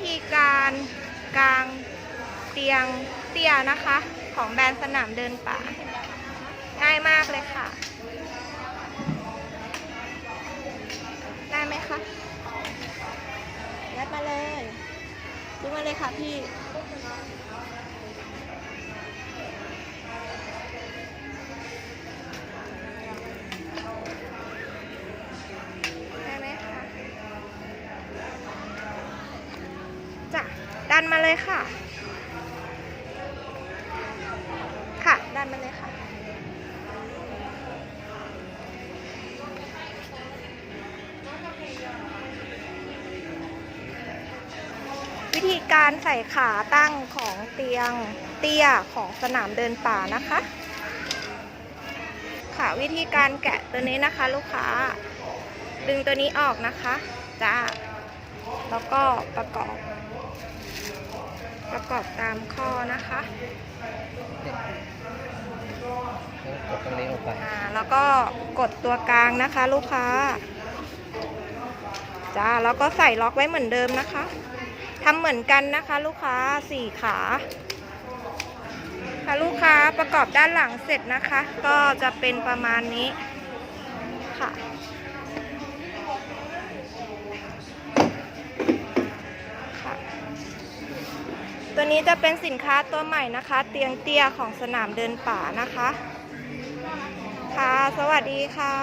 วิธีการกางเตียงเตี้ยนะคะ ของแบรนด์สนามเดินป่า ง่ายมากเลยค่ะ ได้ไหมคะยัดมาเลยดูมาเลยค่ะพี่ ดันมาเลยค่ะ ค่ะ ดันมาเลยค่ะ วิธีการใส่ขาตั้งของเตียงเตี้ยของสนามเดินป่านะคะ ค่ะวิธีการแกะตัวนี้นะคะ ลูกค้า ดึงตัวนี้ออกนะคะ จ้า แล้วก็ประกอบ กอบตามข้อนะคะแล้วกดตรงนี้ลงไปอ่าแล้วก็กดตัวกลางนะคะ ลูกค้าจ้าแล้วก็ใส่ล็อกไว้เหมือนเดิมนะคะทำเหมือนกันนะคะ ลูกค้าสี่ขาค่ะลูกค้าประกอบด้านหลังเสร็จนะคะ ก็จะเป็นประมาณนี้ค่ะค่ะ ตัวนี้จะเป็นสินค้าตัวใหม่นะคะ เตียงเตี้ยของสนามเดินป่านะคะ ค่ะ สวัสดีค่ะ